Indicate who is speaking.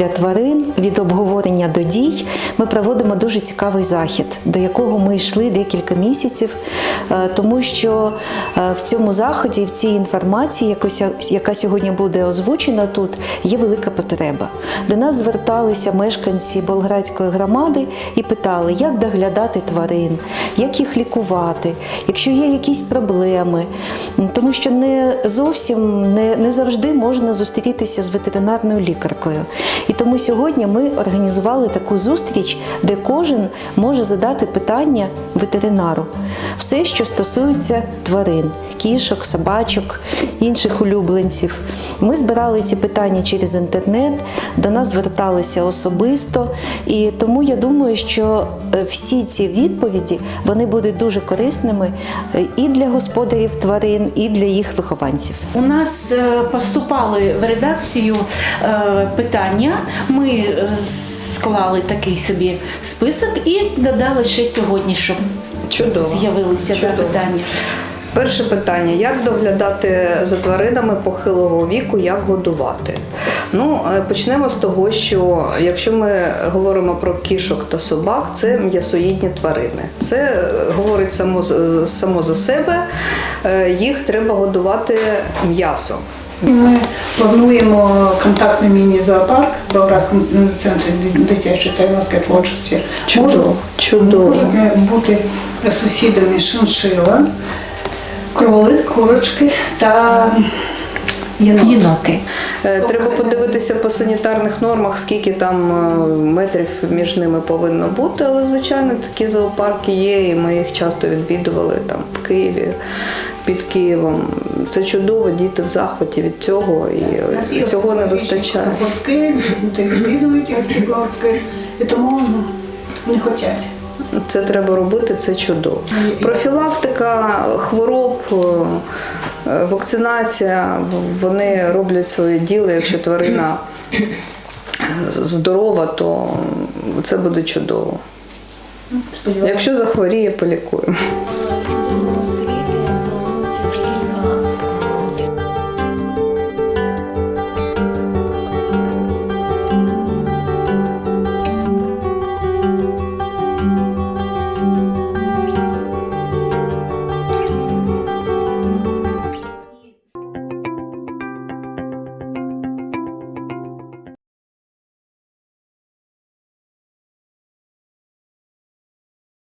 Speaker 1: для тварин від обговорення до дій ми проводимо дуже цікавий захід, до якого ми йшли декілька місяців, е, тому що е, в цьому заході, в цій інформації, яка сьогодні буде озвучена тут, є велика потреба. До нас зверталися мешканці Болградської громади і питали, як доглядати тварин, як їх лікувати, якщо є якісь проблеми, тому що не зовсім не, не завжди можна зустрітися з ветеринарною лікаркою. І тому сьогодні ми організували таку зустріч, де кожен може задати питання ветеринару. Все, що стосується тварин, кішок, собачок, інших улюбленців. Ми збирали ці питання через інтернет, до нас зверталися особисто, і тому я думаю, що е, всі ці відповіді вони будуть дуже корисними е, і для господарів тварин, і для їх вихованців.
Speaker 2: У нас е, поступали в редакцію питання. Ми склали такий собі список і додали ще сьогодні, щоб
Speaker 3: Чудово.
Speaker 2: з'явилися да,
Speaker 3: Чудово.
Speaker 2: питання.
Speaker 3: Перше питання: як доглядати за тваринами похилого віку, як годувати? Ну, е, почнемо з того, що якщо ми говоримо про кішок та собак, це м'ясоїдні тварини. Це е, говорить само, само за себе. Е, Їх треба годувати м'ясом.
Speaker 4: Ми плануємо контактний міні-зоопарк в Болградському центрі дитячої та юнацької творчості.
Speaker 3: Чудово, чудово.
Speaker 4: Можуть бути сусідами шиншила, кролик, курочки та єнот.
Speaker 2: Єноти.
Speaker 3: Е, Треба подивитися по санітарних нормах, скільки там е, метрів між ними повинно бути, але звичайно такі зоопарки є, і ми їх часто відвідували там в Києві, під Києвом. Це чудово, діти в захваті від цього, і цього не вистачає.
Speaker 4: гуртки, відвідують ці гуртки, і тому ну, не хочуть.
Speaker 3: Це треба робити, це чудово. Профілактика хвороб, е, вакцинація, вони роблять своє діло. Якщо тварина здорова, то це буде чудово. Якщо захворіє, полікуємо.